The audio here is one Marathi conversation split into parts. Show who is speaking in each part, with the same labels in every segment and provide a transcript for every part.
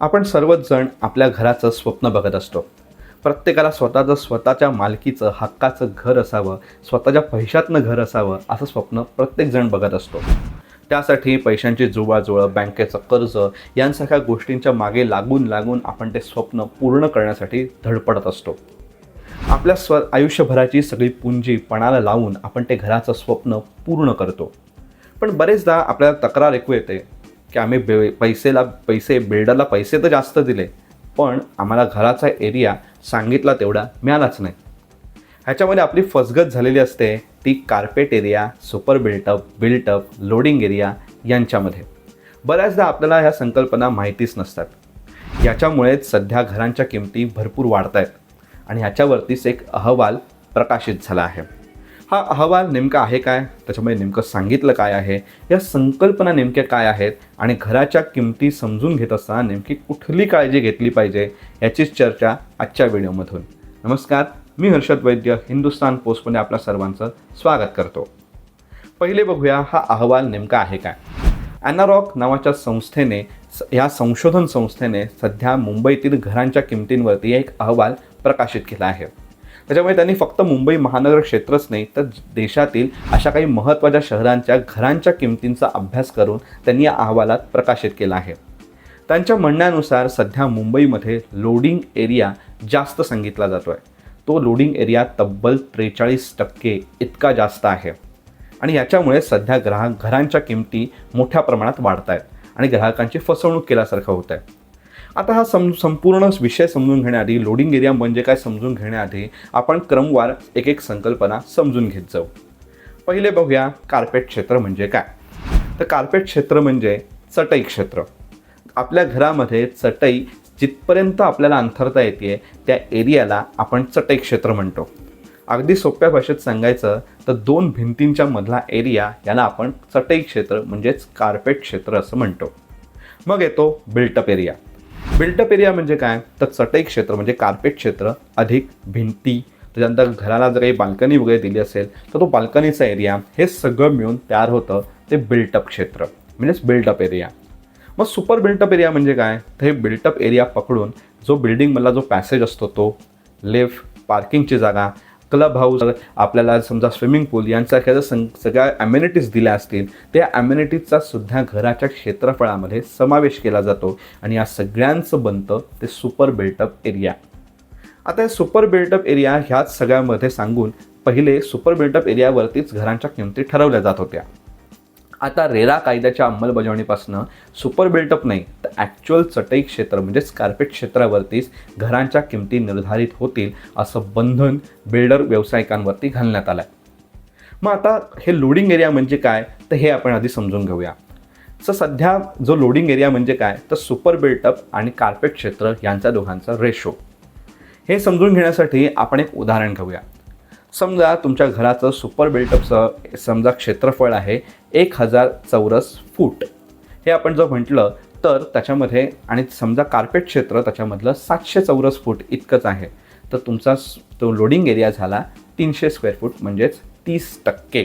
Speaker 1: आपण सर्वच जण आपल्या घराचं स्वप्न बघत असतो. प्रत्येकाला स्वतःचं स्वतःच्या मालकीचं हक्काचं घर असावं स्वतःच्या पैशातनं घर असावं असं स्वप्न प्रत्येकजण बघत असतो. त्यासाठी पैशांची जुळवाजुळं बँकेचं कर्ज यांसारख्या गोष्टींच्या मागे लागून लागून आपण ते स्वप्न पूर्ण करण्यासाठी धडपडत असतो. आपल्या स्व आयुष्यभराची सगळी पुंजी पणाला लावून आपण ते घराचं स्वप्न पूर्ण करतो. पण बरेचदा आपल्याला तक्रार ऐकू येते की आम्ही बे पैसेला पैसे बिल्डरला पैसे तर जास्त दिले पण आम्हाला घराचा एरिया सांगितला तेवढा मिळालाच नाही. ह्याच्यामध्ये आपली फसगत झालेली असते ती carpet area super built up built up loading area यांच्यामध्ये. बऱ्याचदा आपल्याला ह्या संकल्पना माहितीच नसतात. याच्यामुळेच सध्या घरांच्या किमती भरपूर वाढत आहेत आणि ह्याच्यावरतीच एक अहवाल प्रकाशित झाला आहे. हा अहवाल नेमका आहे काय? त्याच्यामध्ये नेमकं सांगितलं काय आहे? या संकल्पना नेमक्या काय आहेत? आणि घराच्या किमती समजून घेत असताना नेमकी कुठली काळजी घेतली पाहिजे? याचीच चर्चा आजच्या व्हिडिओमधून. नमस्कार मी हर्षद वैद्य हिंदुस्तान पोस्टमध्ये आपल्या सर्वांचं स्वागत करतो. पहिले बघूया हा अहवाल नेमका आहे काय? ॲनारॉक नावाच्या संस्थेने स- या संशोधन संस्थेने सध्या मुंबईतील घरांच्या किमतींवरती एक अहवाल प्रकाशित केला आहे. त्याच्यामुळे त्यांनी फक्त मुंबई महानगर क्षेत्रच नाही तर देशातील अशा काही महत्त्वाच्या शहरांच्या घरांच्या किमतींचा अभ्यास करून त्यांनी या अहवालात प्रकाशित केला आहे. त्यांच्या म्हणण्यानुसार सध्या मुंबईमध्ये लोडिंग एरिया जास्त सांगितला जातो आहे तो लोडिंग एरिया तब्बल त्रेचाळीस टक्के इतका जास्त आहे. आणि याच्यामुळे सध्या ग्राहक घरांच्या किमती मोठ्या प्रमाणात वाढत आहेत आणि ग्राहकांची फसवणूक केल्यासारखं होत आहे आता हा सम संपूर्ण विषय समजून घेण्याआधी लोडिंग एरिया म्हणजे काय समजून घेण्याआधी आपण क्रमवार एक एक संकल्पना समजून घेत जाऊ. पहिले बघूया कार्पेट क्षेत्र म्हणजे काय. तर कार्पेट क्षेत्र म्हणजे चटई क्षेत्र. आपल्या घरामध्ये चटई जिथपर्यंत आपल्याला अंथरता येते त्या एरियाला आपण चटई क्षेत्र म्हणतो. अगदी सोप्या भाषेत सांगायचं तर दोन भिंतींच्या मधला एरिया याला आपण चटई क्षेत्र म्हणजेच कार्पेट क्षेत्र असं म्हणतो. मग येतो बिल्टअप एरिया बिल्टअप एरिया म्हणजे काय? तर चटई क्षेत्र म्हणजे कार्पेट क्षेत्र अधिक भिंती. त्याच्यानंतर घराला जर काही बाल्कनी वगैरे दिली असेल तर तो बाल्कनीचा एरिया हे सगळं मिळून तयार होतं ते बिल्टअप क्षेत्र. म्हणजेच बिल्टअप एरिया मग सुपर बिल्टअप एरिया म्हणजे काय? तर हे बिल्टअप एरिया पकडून जो बिल्डिंगमधला जो पॅसेज असतो तो लिफ्ट पार्किंगची जागा क्लब हाऊस आपल्याला समजा स्विमिंग पूल यांसारख्या जर सं सगळ्या ॲम्युनिटीज दिल्या असतील त्या ॲम्युनिटीजचा सुद्धा घराच्या क्षेत्रफळामध्ये समावेश केला जातो. आणि या सगळ्यांचं बनतं ते सुपर बिल्टअप एरिया आता सुपर बिल्टअप एरिया ह्याच सगळ्यामध्ये सांगून पहिले सुपर बिल्टअप एरियावरतीच घरांच्या किमती ठरवल्या जात होत्या. आता रेरा कायद्याच्या अंमलबजावणीपासून सुपर बिल्टअप नाही तर ॲक्च्युअल चटई क्षेत्र म्हणजेच कार्पेट क्षेत्रावरतीच घरांच्या किमती निर्धारित होतील असं बंधन बिल्डर व्यावसायिकांवरती घालण्यात आलं आहे मग आता हे लोडिंग एरिया म्हणजे काय? तर हे आपण आधी समजून घेऊया. तर सध्या जो लोडिंग एरिया म्हणजे काय? तर सुपर बिल्टअप आणि कार्पेट क्षेत्र यांच्या दोघांचा रेशो हे समजून घेण्यासाठी आपण एक उदाहरण घेऊया. समजा तुमच्या घराचं सुपर बिल्टअपचं समजा क्षेत्रफळ आहे एक हजार चौरस फूट. हे आपण जर म्हटलं तर त्याच्यामध्ये आणि समजा कार्पेट क्षेत्र त्याच्यामधलं सातशे चौरस फूट इतकंच आहे. तर तुमचा तो लोडिंग एरिया झाला तीनशे स्क्वेअर फूट म्हणजेच तीस टक्के.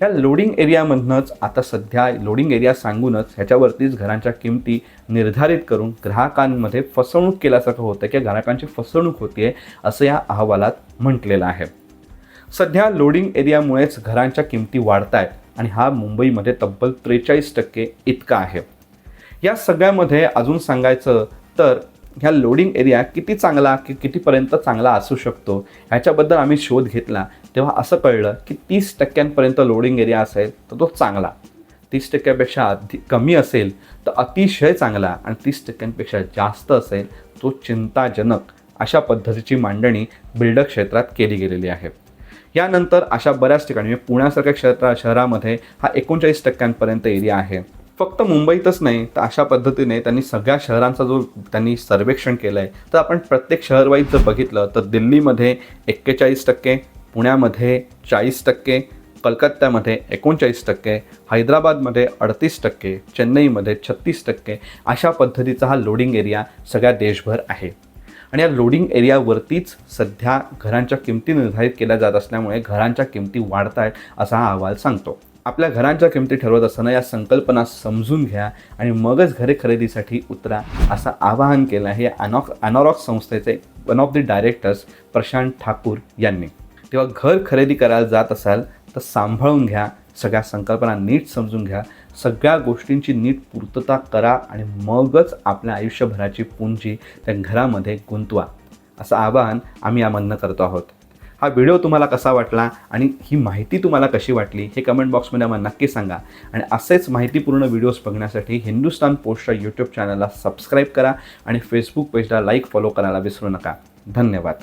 Speaker 1: ह्या लोडिंग एरियामधनंच आता सध्या लोडिंग एरिया सांगूनच ह्याच्यावरतीच घरांच्या किमती निर्धारित करून ग्राहकांमध्ये फसवणूक केल्यासारखं होतं की ग्राहकांची फसवणूक होते असं या अहवालात म्हटलेलं आहे. सध्या लोडिंग एरियामुळेच घरांच्या किमती वाढत आहेत आणि हा मुंबईमध्ये तब्बल त्रेचाळीस टक्के इतका आहे. या सगळ्यामध्ये अजून सांगायचं तर ह्या लोडिंग एरिया किती चांगला की कितीपर्यंत चांगला असू शकतो ह्याच्याबद्दल आम्ही शोध घेतला. तेव्हा असं कळलं की तीस टक्क्यांपर्यंत लोडिंग एरिया असेल तर तो चांगला. तीस टक्क्यापेक्षा अधिक कमी असेल तर अतिशय चांगला आणि तीस टक्क्यांपेक्षा जास्त असेल तो चिंताजनक अशा पद्धतीची मांडणी बिल्डर क्षेत्रात केली गेलेली आहे. यानंतर अशा बऱ्याच ठिकाणी म्हणजे पुण्यासारख्या क्षेत्रा शहरामध्ये हा एकोणचाळीस टक्क्यांपर्यंत एरिया आहे. फक्त मुंबईतच नाही तर अशा पद्धतीने त्यांनी सगळ्या शहरांचा जो त्यांनी सर्वेक्षण केलं आहे तर आपण प्रत्येक शहरवाईज जर बघितलं तर दिल्लीमध्ये एक्केचाळीस टक्के पुण्यामध्ये चाळीस टक्के कलकत्त्यामध्ये एकोणचाळीस टक्के हैदराबादमध्ये अडतीस टक्के चेन्नईमध्ये छत्तीस टक्के अशा पद्धतीचा हा लोडिंग एरिया सगळ्या देशभर आहे. आणि या लोडिंग एरियावरतीच सध्या घरांच्या किमती निर्धारित केल्या जात असल्यामुळे घरांच्या किमती वाढत आहेत असा हा अहवाल सांगतो. आपल्या घरांच्या किमती ठरवत असताना या संकल्पना समजून घ्या आणि मगच घरे खरेदीसाठी उतरा असं आवाहन केलं आहे अनॉक अनॉरॉक संस्थेचे one of the directors Prashant Thakur यांनी. तेव्हा घर खरेदी करायला जात असाल तर सांभाळून घ्या सगळ्या संकल्पना नीट समजून घ्या. सगळ्या गोष्टींची नीट पूर्तता करा आणि मगच आपल्या आयुष्यभराची पुंजी त्या घरामध्ये गुंतवा. असं आवाहन आम्ही यामधनं करतो आहोत. हा व्हिडिओ तुम्हाला कसा वाटला आणि ही माहिती तुम्हाला कशी वाटली हे कमेंट बॉक्समध्ये आम्हाला नक्की सांगा. आणि असेच माहितीपूर्ण व्हिडिओज बघण्यासाठी हिंदुस्तान पोस्टच्या यूट्यूब चॅनलला सबस्क्राईब करा आणि फेसबुक पेजला लाईक फॉलो करायला विसरू नका. धन्यवाद.